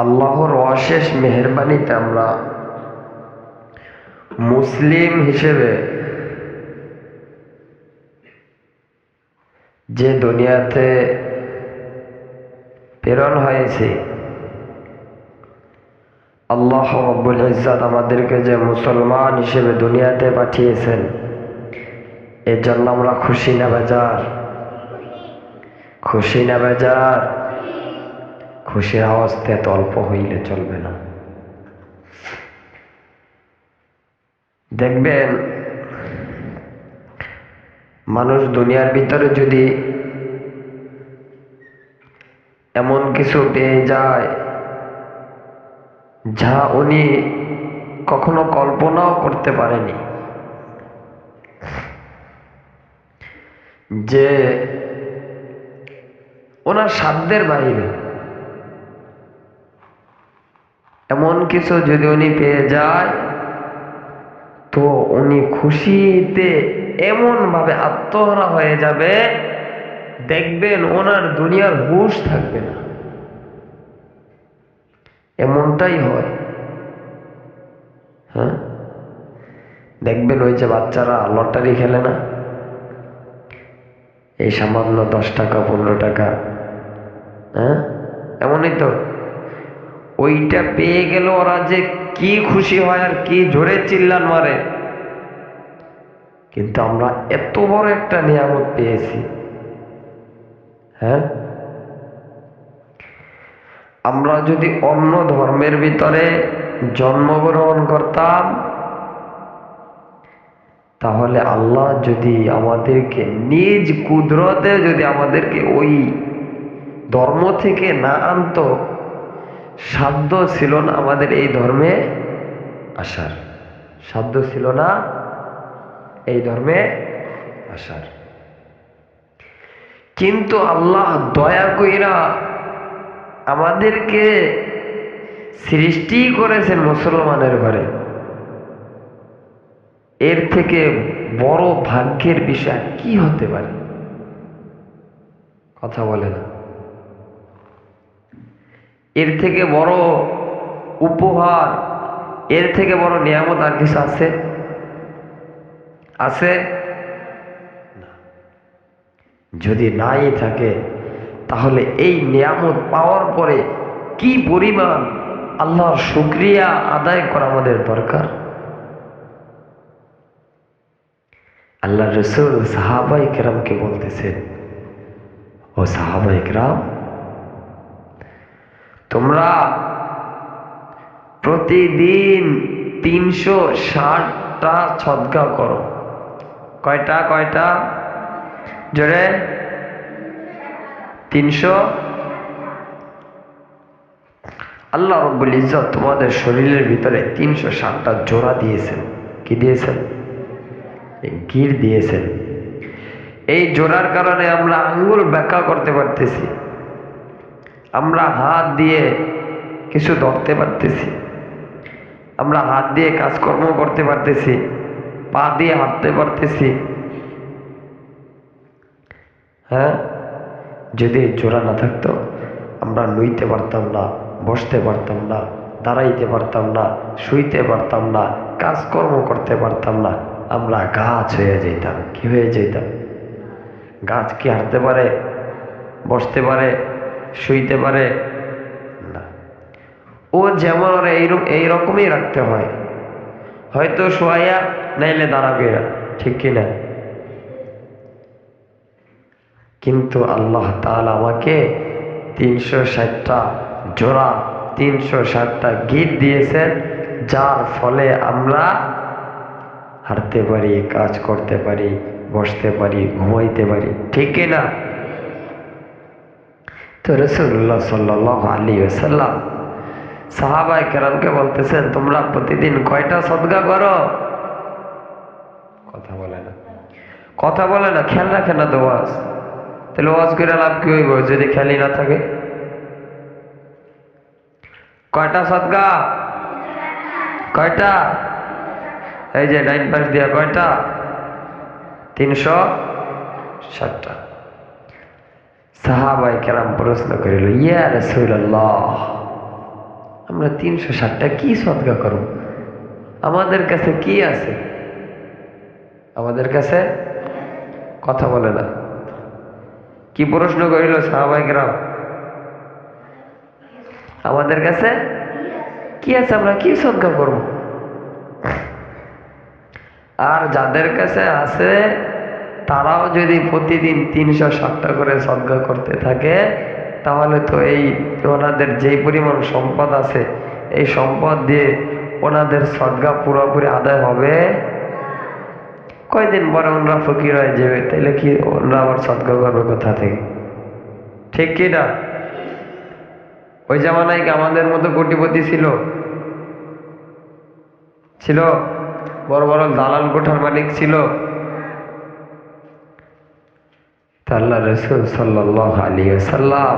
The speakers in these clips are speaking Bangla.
আল্লাহর অশেষ মেহরবানিতে আমরা মুসলিম হিসেবে যে দুনিয়াতে প্রেরণ হয়েছে, আল্লাহ রব্বুল ইজ্জাত আমাদেরকে যে মুসলমান হিসেবে দুনিয়াতে পাঠিয়েছেন এর জন্য আমরা খুশি না বেজার। খুশি না বেজার। খুশির আওয়াজতে এত অল্প হইলে চলবে না। দেখবেন, মানুষ দুনিয়ার ভিতরে যদি এমন কিছু পেয়ে যায়, যা উনি কখনো কল্পনাও করতে পারেনি, যে ওনার সাধ্যের বাইরে এমন কিছু যদি উনি পেয়ে যায়, তো উনি খুশিতে এমন ভাবে আত্মহারা হয়ে যাবে, দেখবেন ওনার দুনিয়ার হুশ থাকবে না। এমনটাই হয়। হ্যাঁ? দেখবেন ওই যে বাচ্চারা লটারি খেলে না? এই সামান্য দশ টাকা, পনেরো টাকা হ্যাঁ? এমনই তো। ওইটা পেয়ে গেল ওরা যে কি খুশি হয় আর কি জোরে চিল্লান মারে। কিন্তু আমরা এত বড় একটা নিয়ামত পেয়েছি। হ্যাঁ? আমরা যদি অন্য ধর্মের ভিতরে জন্মগ্রহণ করতাম, তাহলে আল্লাহ যদি আমাদেরকে নিজ কুদরতে যদি আমাদেরকে ওই ধর্ম থেকে না আনতো সাধ্য ছিল না আমাদের এই ধর্মে আসার। সাধ্য ছিল না এই ধর্মে আসার। কিন্তু আল্লাহ দয়া কইরা আমাদেরকে সৃষ্টি করেছেন মুসলমানের ঘরে। এর থেকে বড় ভাগ্যের বিষয় কি হতে পারে? কথা বলে না। এর থেকে বড় উপহার, এর থেকে বড় নিয়ামত আর কিছু আছে? আছে? যদি নাই থাকে, তাহলে এই নিয়ামত পাওয়ার পরে কি পরিমাণ আল্লাহর শুক্রিয়া আদায় করা আমাদের দরকার? আল্লাহ রসুল সাহাবাই কেরামকে বলতেছেন, ও সাহাবাই কেরাম তোমরা প্রতিদিন তিনশো ষাটটা ছদকা করো। কয়টা কয়টা? জোরে। তিনশো। আল্লাহ রব্বুল ইজ্জত তোমাদের শরীরের ভিতরে তিনশো ষাটটা জোড়া দিয়েছেন। কি দিয়েছেন? গির দিয়েছেন। এই জোড়ার কারণে আমরা আঙ্গুল ব্যাখ্যা করতে পারতেছি। আমরা হাত দিয়ে কিছু ধরতে পারতেছি। আমরা হাত দিয়ে কাজকর্ম করতে পারতেছি, পা দিয়ে হাঁটতে পারতেছি। হ্যাঁ? যদি জোড়া না থাকতো, আমরা নইতে পারতাম না, বসতে পারতাম না, দাঁড়াইতে পারতাম না, শুইতে পারতাম না, কাজকর্ম করতে পারতাম না, আমরা গাছ হয়ে যেতাম। কি হয়ে যেতাম? গাছ কি হাঁটতে পারে, বসতে পারে শুইতে পারে? না। ও যেমন ওরা এইরকম, এইরকমই রাখতে হয়। হয়তো শোয়াইয়া নাইলে দাঁড়াবে এরা ঠিক কিনা? কিন্তু আল্লাহ তাআলা আমাকে তিনশো ষাটটা জোড়া, তিনশো ষাটটা গীত দিয়েছেন, যার ফলে আমরা হাঁটতে পারি, কাজ করতে পারি, বসতে পারি, ঘুমাইতে পারি, ঠিক কিনা? তো রসুল্লাহ সাল্লাহ আলী সাল্লাম সাহাবাই কেরামকে বলতেছেন, তোমরা প্রতিদিন কয়টা সদগা করো? কথা বলে না। কথা বলে না, খেয়াল রাখে না তো ওয়াজ। তাহলে ওয়াজ করে লাভ কি হইব যদি খেয়ালই না থাকে? কয়টা সদগা? কয়টা? এই যে নাইন পাস দিয়া কয়টা? তিনশো ষাটটা। সাহাবাই কেরাম প্রশ্ন করিল, ইয়া রসুল্লাহ আমরা তিনশো ষাটটা কি সদকা করব? আমাদের কাছে কি আছে? আমাদের কাছে কথা বলে না। কি প্রশ্ন করিল সাহাবাহিকরাম আমাদের কাছে কি আছে? আমরা কি সদকা করব? আর যাদের কাছে আছে তারাও যদি প্রতিদিন তিনশো ষাটটা করে সদকা করতে থাকে, তাহলে তো এই ওনাদের যেই পরিমাণ সম্পদ আছে, এই সম্পদ দিয়ে ওনাদের সদকা পুরোপুরি আদায় হবে। কয়দিন পরে ওনারা ফকির হয়ে যাবে, তাহলে কি ওনারা আবার সদকা করবে কোথা থেকে? ঠিক কি না? ওই জামানায় কি আমাদের মতো কোটিপতি ছিল? ছিল? বড় বড় দালাল কোঠার মালিক ছিল? তা আল্লাহ রসুল সাল্লাহ আলী সাল্লাম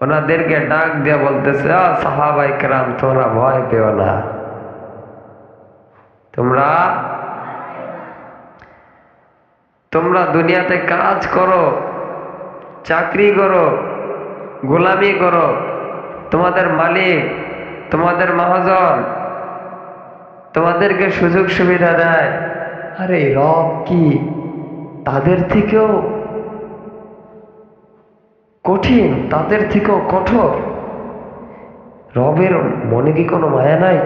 ওনাদেরকে ডাক দিয়ে বলতেছে সাহাবাই কেরাম, তোমরা ভয় পেও না। তোমরা তোমরা দুনিয়াতে কাজ করো, চাকরি করো, গোলামি করো, তোমাদের মালিক, তোমাদের মহাজন, তোমাদেরকে সুযোগ সুবিধা দেয়। আরে রব কি তাদের থেকেও কঠিন, তাদের থেকেও কঠোর। রবের মনে কি কোনো মায়া নাই?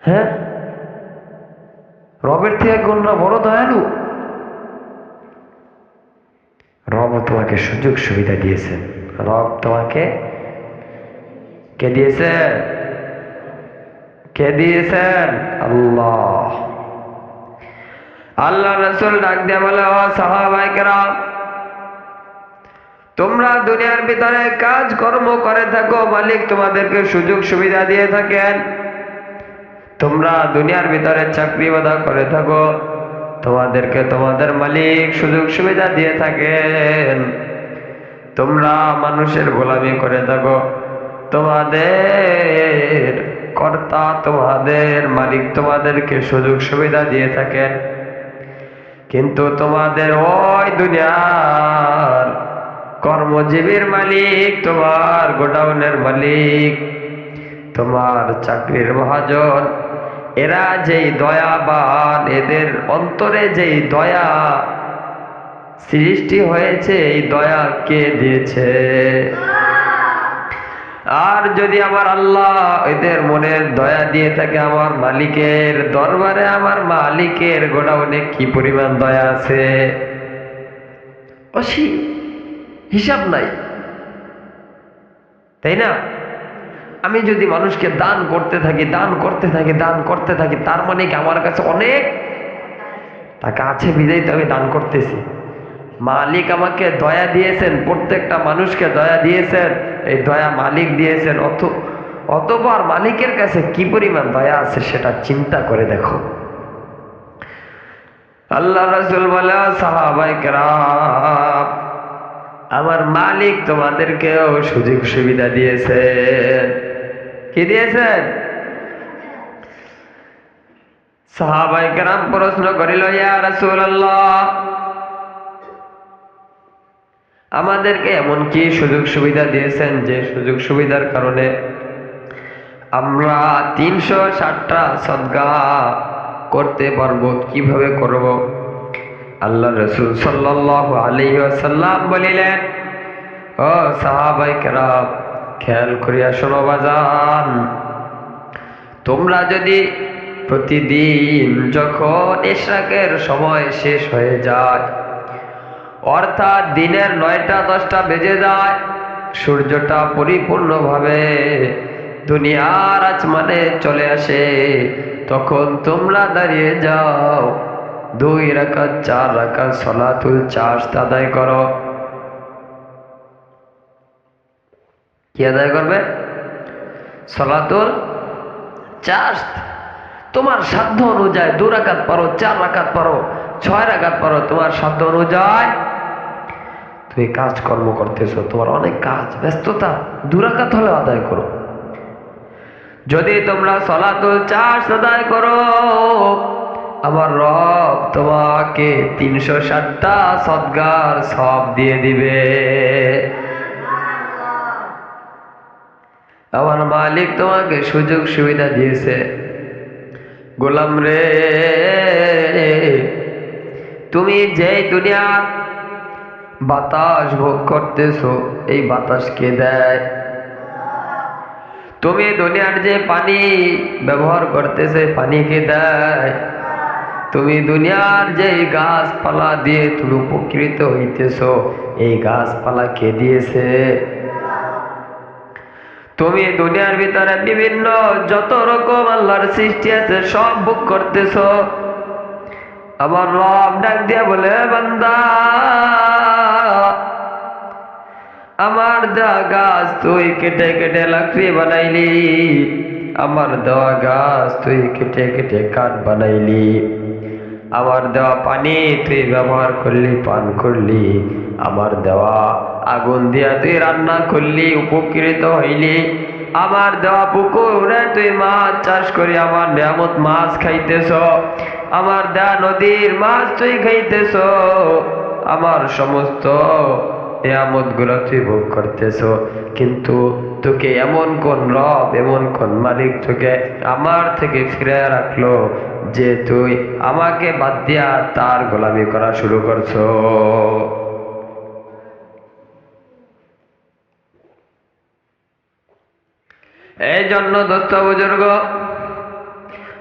হ্যাঁ? রবের থেকে কোনরা বড় দয়ালু। রব তোমাকে সুযোগ সুবিধা দিয়েছেন রব তোমাকে কে দিয়েছেন কে দিয়েছেন? আল্লাহ। আল্লাহ রসুল ডাক দিয়ে বলে, ও সাহাবাইকেরা তোমরা দুনিয়ার ভিতরে কাজ কর্ম করে থাকো, মালিক তোমাদেরকে সুযোগ সুবিধা দিয়ে থাকেন। তোমরা দুনিয়ার ভিতরে চাকরি বাধা করে থাকো, তোমাদেরকে তোমাদের মালিক সুযোগ সুবিধা দিয়ে থাকেন। তোমরা মানুষের গোলামি করে থাকো, তোমাদের কর্তা, তোমাদের মালিক তোমাদেরকে সুযোগ সুবিধা দিয়ে থাকেন। কিন্তু তোমাদের ওই দুনিয়ার কর্মজীবীর মালিক, তোমার গোডাউনের মালিক, তোমার চাকরির মহাজন, এরা যেই দয়াবান, এদের অন্তরে যেই দয়া সৃষ্টি হয়েছে, এই দয়া কে দিয়েছে? আর যদি আমার আল্লাহ এদের মনে দয়া দিয়ে থাকে আমার মালিকের দরবারে, আমার মালিকের গোডাউনে কি পরিমাণ দয়া আছে? অসীম হিসাব নাই। তাই না? আমি যদি মানুষকে দান করতে থাকি, দান করতে থাকি, দান করতে থাকি, তার মানে কি আমার কাছে অনেক টাকা আছে? বিদায় তো আমি দান করতেছি। মালিক আমাকে দয়া দিয়েছেন, প্রত্যেকটা মানুষকে দয়া দিয়েছেন। এই দয়া মালিক দিয়েছেন অত অতবার মালিকের কাছে কি পরিমাণ দয়া আছে সেটা চিন্তা করে দেখো। আল্লাহ রসুল বলে সাহাবাই আমার মালিক তোমাদেরকেও সুযোগ সুবিধা দিয়েছেন। কি দিয়েছেন? সাহাবাই কেরাম প্রশ্ন করিল, ইয়া রসুল আল্লাহ আমাদেরকে এমন কি সুযোগ সুবিধা দিয়েছেন যে সুযোগ সুবিধার কারণে আমরা তিনশো ষাটটা সদগা করতে পারব, কীভাবে করব? আল্লাহ রসুল সাল্লাহ আলী সাল্লাম বলিলেন, ও সাহাবাই কেরাম, খেয়াল করিয়া শোনো বাজান, তোমরা যদি প্রতিদিন যখন ইশরাকের সময় শেষ হয়ে যায় অর্থাৎ দিনের নয়টা, দশটা বেজে যায়, সূর্যটা পরিপূর্ণভাবে দুনিয়ার আচমানে চলে আসে। তখন তোমরা দাঁড়িয়ে যাও, দুই রাকাত, চার রাকাত সলাতুল চার্জ আদায় করো। কি আদায় করবে? সলাতুল চার্জ। তোমার সাধ্য অনুযায়ী দু রাকাত পারো, চার রাকাত পারো, ছয় রাকাত পারো, তোমার সাধ্য অনুযায়ী তুমি কাজ কর্ম করতেছো, তোমার অনেক কাজ, ব্যস্ততা, দুরাকাত হলে আদায় করো। যদি তোমরা সলাতুল চার্জ আদায় করো, আমার রব তোমাকে তিনশো ষাটটা সদগার সব দিয়ে দিবে। আমার মালিক তোমাকে সুযোগ সুবিধা দিয়েছে। গোলাম রে, তুমি যেই দুনিয়ার বাতাস ভোগ করতেছো, এই বাতাস কে দেয়? তুমি দুনিয়ার যে পানি ব্যবহার করতেছে পানি কে দেয়? তুমি দুনিয়ার যে গাছপালা দিয়ে তুমি উপকৃত হইতেছ, এই গাছপালা কে দিয়েছে? তুমি দুনিয়ার ভিতরে বিভিন্ন যত রকম আল্লাহর সৃষ্টি আছে, সব ভোগ করতেছ। আবার রব ডাক দিয়ে বলে বান্দা আমার দেওয়া গাছ তুই কেটে কেটে লাকড়ি বানাইলি। আমার দেওয়া গাছ তুই কেটে কেটে কাঠ বানাইলি। আমার দেওয়া পানি তুই ব্যবহার করলি, পান করলি। আমার দেওয়া আগুন দিয়া তুই রান্না করলি, উপকৃত হইলি। আমার দেওয়া পুকুরে তুই মাছ চাষ করি, আমার নিয়ামত মাছ খাইতেছ। আমার দেওয়া নদীর মাছ তুই খাইতেছ। আমার সমস্ত নিয়ামতগুলো তুই ভোগ করতেছ। কিন্তু তোকে এমন কোন রব, এমন কোন মালিক তোকে আমার থেকে ফিরে রাখল যে তুই আমাকে বাদ দিয়া তার গোলামি করা শুরু করছ। এই জন্য দোস্ত বুজুর্গ,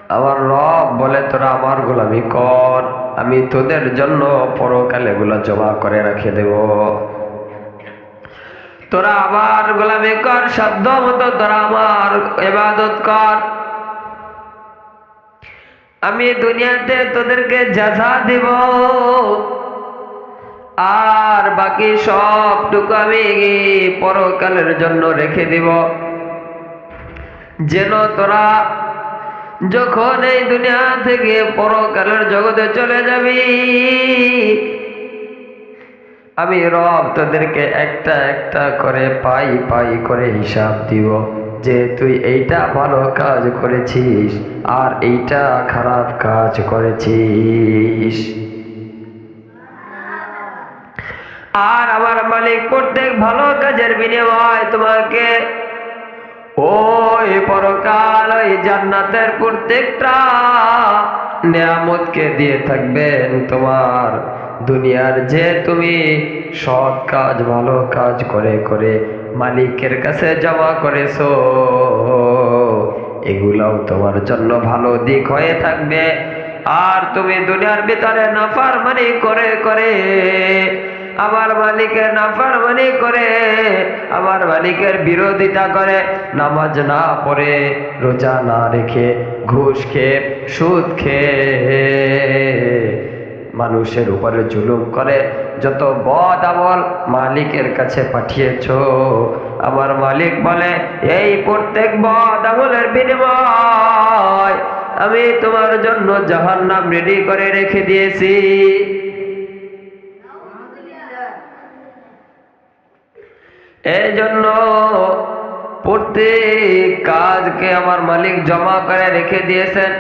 আমার রব বলে তোরা আমার গোলামি কর। আমি তোদের জন্য পরকালে গুলা জমা করে রেখে দেব। তোরা আমার গোলামি কর, সাধ্য মতো তোরা আমার এবাদত কর। আমি দুনিয়াতে তোদেরকে যাঝা দিব। আর বাকি সবটুকু আমি পরকালের জন্য রেখে দিব। যেন তোরা যখন এই দুনিয়া থেকে পরকালের জগতে চলে যাবি, আমি রব তোদেরকে একটা একটা করে পাই পাই করে হিসাব দিব যে তুই এইটা ভালো কাজ করেছিস আর এইটা খারাপ কাজ করেছিস। আর আমার মালিক প্রত্যেক ভালো কাজের বিনিময় তোমাকে ওই পরকাল জান্নাতের প্রত্যেকটা নিয়ামতকে দিয়ে থাকবেন তোমার দুনিয়ার যে তুমি সৎ কাজ, ভালো কাজ করে করে মালিকের কাছে জমা করেছ, এগুলাও তোমার জন্য ভালো দিক হয়ে থাকবে। আর তুমি দুনিয়ার ভিতরে নাফার মানি করে করে আমার মালিকের নাফারমানি করে আমার মালিকের বিরোধিতা করে, নামাজ না পড়ে, রোজা না রেখে, ঘুষ খেয়ে, সুদ খেয়ে মানুষের উপরে জুলুম করে। যত বদ আমল মালিকের কাছে পাঠিয়েছ, আমার মালিক বলে, এই প্রত্যেক বদ আমলের বিনিময় আমি তোমার জন্য জাহান্নাম রেডি করে রেখে দিয়েছি। এই জন্য প্রত্যেক কাজকে আমার মালিক জমা করে রেখে দিয়েছেন।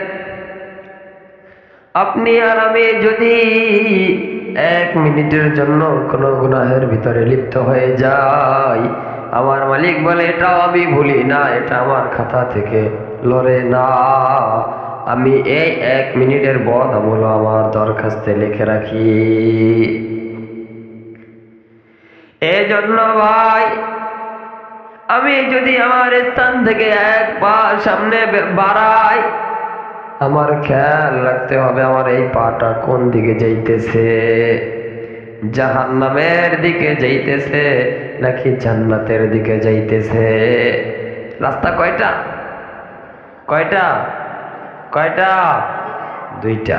আপনি আর আমি যদি এক মিনিটের জন্য কোনো গুনাহের ভিতরে লিপ্ত হয়ে যাই, আমার মালিক বলে, এটাও আমি ভুলি না, এটা আমার খাতা থেকে লড়ে না। আমি এই এক মিনিটের বদ আমল আমার দরখাস্তে লিখে রাখি। এই জন্য ভাই, আমি যদি আমার স্থান থেকে এক পা সামনে বাড়াই, আমার খেয়াল রাখতে হবে আমার এই পাটা কোন দিকে যাইতেছে। জাহান্নামের দিকে যাইতেছে নাকি জান্নাতের দিকে যাইতেছে? রাস্তা কয়টা? কয়টা? কয়টা? দুইটা।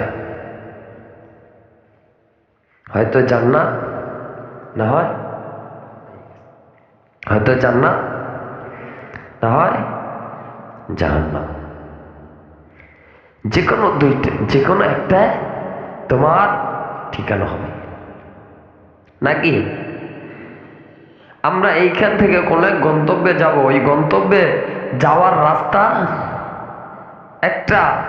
হয়তো জান্নাত না হয়? হয়তো জান্নাত না হয় জাহান্নাম। যে কোনো দুইটা যে কোনো একটা তোমার ঠিকানা হবে। নাকি? আমরা এইখান থেকে কোনো এক গন্তব্যে যাব, ওই গন্তব্যে যাওয়ার রাস্তা একটা।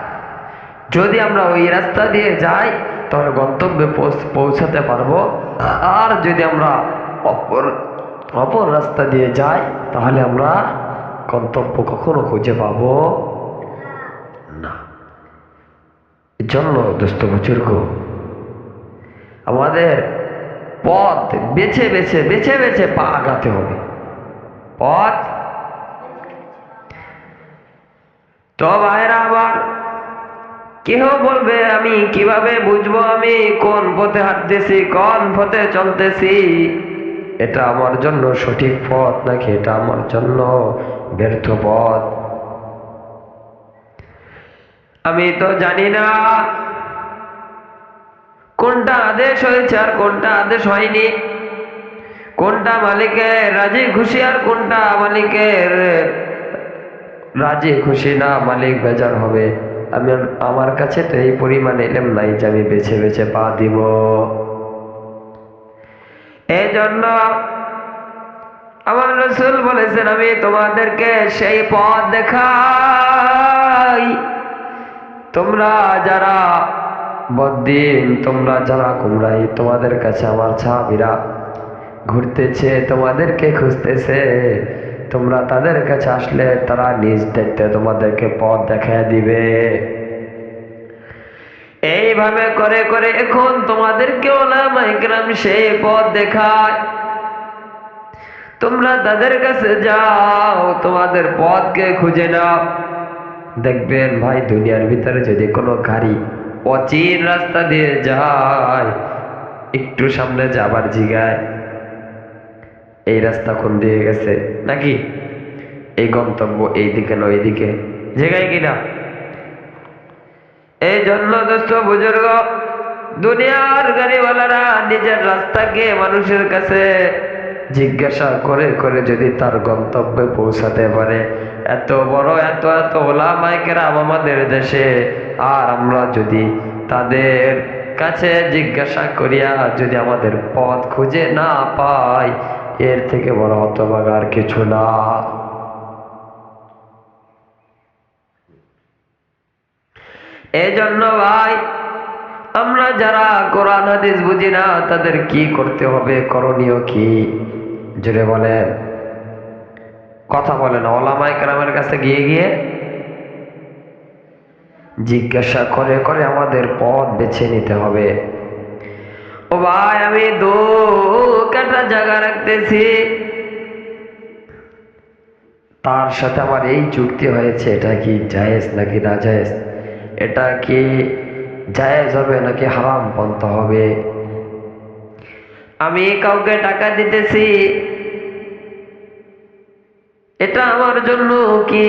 যদি আমরা ওই রাস্তা দিয়ে যাই, তাহলে গন্তব্যে পৌঁছাতে পারব। আর যদি আমরা অপর অপর রাস্তা দিয়ে যাই তাহলে আমরা গন্তব্য কখনো খুঁজে পাব না। জন্য দোস্ত বুজুর্গ, আমাদের পথ বেছে বেছে বেছে বেছে পা আগাতে হবে। পথ? তো ভাইরা আবার কেহ বলবে আমি, কীভাবে বুঝব আমি, কোন পথে হাঁটতেছি, কোন পথে চলতেছি? এটা আমার জন্য সঠিক পথ নাকি এটা আমার জন্য ব্যর্থ পথ? আমি তো জানি না কোনটা আদেশ হয়েছে আর কোনটা আদেশ হয়নি। কোনটা মালিকের রাজি খুশি আর কোনটা মালিকের রাজি খুশি না মালিক বেজার হবে। আমি আমার কাছে তো এই পরিমাণ এলেম নাই যে আমি বেছে বেছে পা দিব। এই জন্য আমার রসুল বলেছেন, আমি তোমাদেরকে সেই পথ দেখাই। তোমরা যারা বদিন তোমরা যারা কুমরাই তোমাদের কাছে আমার ছাবিরা ঘুরতেছে, তোমাদেরকে খুঁজতেছে। তোমরা তাদের কাছে আসলে তারা নিজ দেখতে তোমাদেরকে পথ দেখায় দিবে। এইভাবে করে করে এখন তোমাদেরকে ওলামাইকরাম সেই পথ দেখায়। তোমরা তাদের কাছে যাও, তোমাদের পথকে খুঁজে নাও। দেখবেন ভাই, দুনিয়ার ভিতরে যদি কোনো গাড়ি অচিন রাস্তা দিয়ে যায়, একটু সামনে যাবার জিগায়। এই রাস্তা কোন দিয়ে গেছে? নাকি? এই গন্তব্য এই দিকে না ওই দিকে জায়গায় কিনা? এই জন্য দোস্ত বুজুর্গ, দুনিয়ার গাড়িওয়ালারা নিজের রাস্তাকে মানুষের কাছে জিজ্ঞাসা করে করে যদি তার গন্তব্যে পৌঁছাতে পারে। এত বড়, এত এত ওলামাইকেরাম আমাদের দেশে, আর আমরা যদি তাদের কাছে জিজ্ঞাসা করিয়া যদি আমাদের পথ খুঁজে না পাই, এর থেকে বড় হতভাগ আর কিছু না। এই জন্য ভাই, আমরা যারা কোরআন, হাদিস বুঝি না, তাদের কি করতে হবে, করণীয় কি? জুড়ে বলেন। কথা বলেন ওলামাই কালামের কাছে গিয়ে গিয়ে জিজ্ঞাসা করে করে আমাদের পথ বেছে নিতে হবে। ও ভাই, আমি দু কাটা জায়গা রাখতেছি। তার সাথে আমার এই চুক্তি হয়েছে, এটা কি জায়েজ নাকি না জায়েজ এটা কি জায়েজ হবে নাকি হারাম পন্থ হবে? আমি কাউকে টাকা দিতেছি। এটা আমার জন্য কি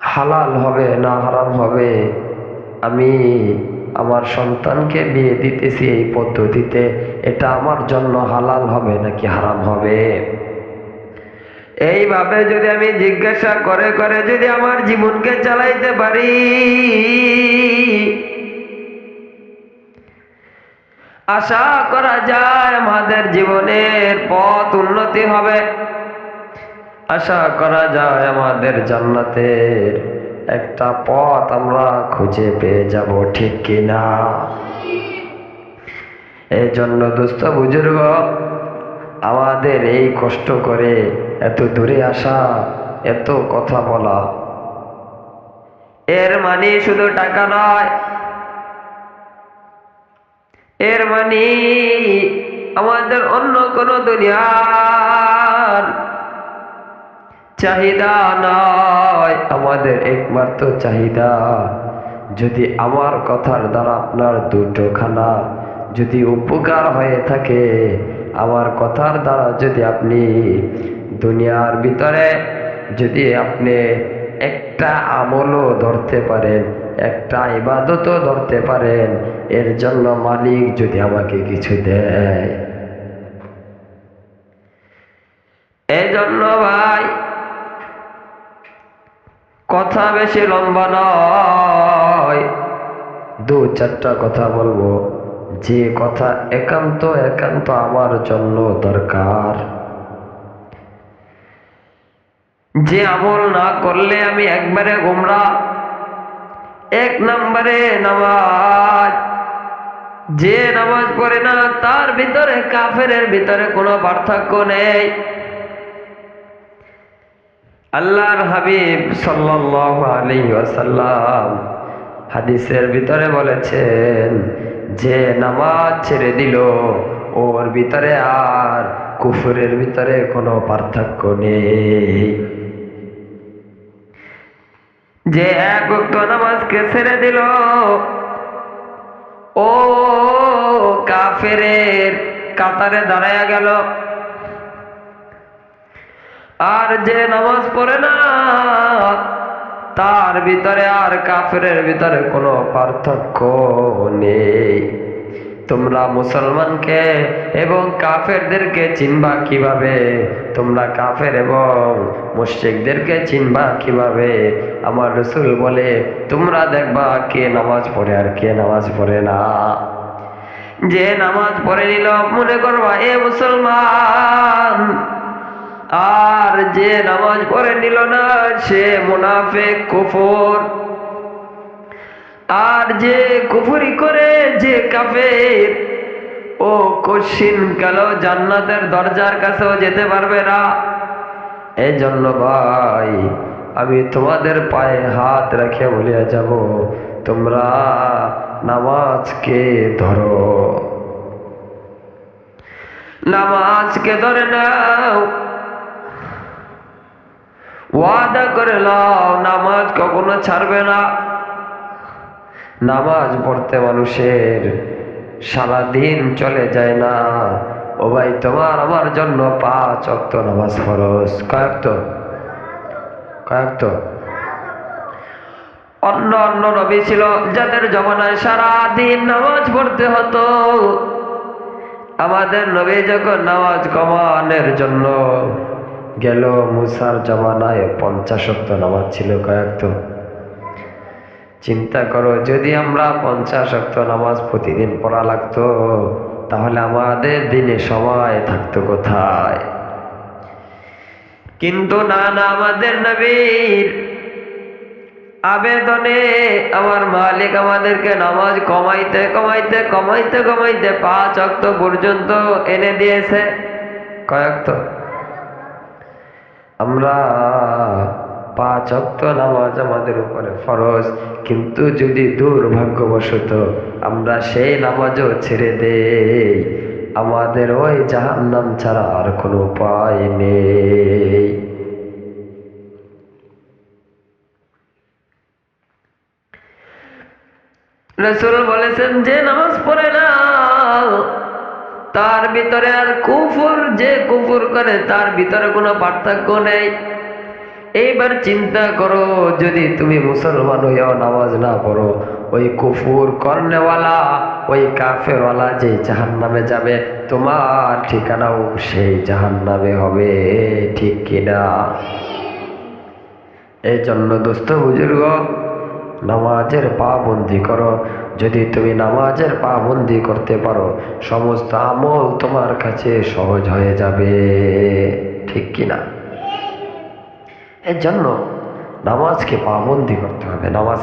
হালাল হবে না হারাম হবে? আমি আমার সন্তানকে বিয়ে দিতেছি এই পদ্ধতিতে। এটা আমার জন্য হালাল হবে নাকি হারাম হবে? এইভাবে যদি আমি জিজ্ঞাসা করে করে যদি আমার জীবনকে চালাইতে পারি। আশা করা যায় আমাদের জীবনের পথ উন্নতি হবে। আশা করা যায় আমাদের জান্নাতের একটা পথ আমরা খুঁজে পেয়ে যাব, ঠিক কিনা? এই জন্য দুস্থ বুজুর্গ, আমাদের এই কষ্ট করে এত দূরে আসা, এত কথা বলা। এর মানে শুধু টাকা নয়। এর মানে আমাদের অন্য কোনো দুনিয়ার চাহিদা নয়। আমাদের একমাত্র চাহিদা, যদি আমার কথার দ্বারা আপনার দুটো খানা যদি উপকার হয়ে থাকে, আমার কথার দ্বারা যদি আপনি দুনিয়ার ভিতরে যদি আপনি একটা আমলও ধরতে পারেন, একটা ইবাদতও ধরতে পারেন, এর জন্য মালিক যদি আমাকে কিছু দেয়। এই জন্য ভাই, কথা বেশি লম্বা নয়। দু চারটা কথা বলব। যে কথা একান্ত একান্ত আমার জন্য দরকার। যে আমল না করলে আমি একবারে গোমরা। এক নম্বরে নামাজ। যে নামাজ পড়ে না, তার ভিতরে কাফের ভিতরে কোনো পার্থক্য নেই। আল্লাহর হাবিব আলাইহি হাদিসের ভিতরে বলেছেন, যে নামাজ ছেড়ে দিল, ওর ভিতরে আর কুফুরের ভিতরে কোনো পার্থক্য নেই। যে এক উক্ত নামাজকে ছেড়ে দিল, ও কাফেরের কাতারে দাঁড়ায়া গেল। আর যে নামাজ পড়ে না, তার ভিতরে আর কাফের ভিতরে কোনো পার্থক্য নেই। তোমরা মুসলমানকে এবং কাফেরদেরকে চিনবা কীভাবে? তোমরা কাফের এবং মুশরিকদেরকে চিনবা কীভাবে? আমার রসুল বলে, তোমরা দেখবা কে নামাজ পড়ে আর কে নামাজ পড়ে না। যে নামাজ পড়ে নিল, মনে করবা, এ মুসলমান। আর যে নামাজ পড়ে নিল না, সে মুনাফেক, কুফর। আর যে কুফরি করে যে কাফের, ও কশিন কালো জান্নাতের দরজার কাছেও যেতে পারবে না। এই জন্য ভাই, আমি তোমাদের পায়ে হাত রেখে বলিয়া যাব, তোমরা নামাজকে ধরো। নামাজকে ধরে নাও। ওয়াদা করে নাও, নামাজ কখনো ছাড়বে না। নামাজ পড়তে মানুষের সারা দিন চলে যায় না। ও ভাই, তোমার আমার জন্য পাঁচ অক্ত নামাজ ফরজ। কয়েক তো কয়েক তো অন্য অন্য নবী ছিল, যাদের জমানায় সারা দিন নামাজ পড়তে হতো। আমাদের নবী যখন নামাজ কমানোর জন্য গেল, মুসার জমানায় পঞ্চাশত্ব নামাজ ছিল কয়েক তো চিন্তা করো, যদি আমরা পঞ্চাশ অক্ত নামাজ প্রতিদিন পড়া লাগতো, তাহলে আমাদের দিনে সময় থাকতো কোথায়? কিন্তু না না, আমাদের নবীর আবেদনে আমার মালিক আমাদেরকে নামাজ কমাইতে কমাইতে কমাইতে কমাইতে পাঁচ অক্ত পর্যন্ত এনে দিয়েছে। কয়েক তো আমরা পাঁচ অক্ত নামাজ আমাদের উপরে ফরজ। কিন্তু যদি দুর্ভাগ্যবশত আমরা সেই নামাজও ছেড়ে দেই, আমাদের ওই জাহান্নাম ছাড়া আর কোনো উপায় নেই। রসুল বলেছেন, যে নামাজ পড়ে না, তার ভিতরে আর কুফুর, যে কুফুর করে তার ভিতরে কোনো পার্থক্য নেই। এইবার চিন্তা করো, যদি তুমি মুসলমান হইয়াও নামাজ না পড়ো, ওই কুফুর কর্নেওয়ালা, ওই কাফেরওয়ালা যে জাহান নামে যাবে, তোমার ঠিকানাও সেই জাহান নামে হবে, ঠিক কিনা? এই জন্য দোস্ত বুজুর্গ, নামাজের পাবন্দি করো। যদি তুমি নামাজের পাবন্দি করতে পারো, সমস্ত আমল তোমার কাছে সহজ হয়ে যাবে, ঠিক কিনা? এর জন্য নামাজকে পাবন্দি করতে হবে নামাজ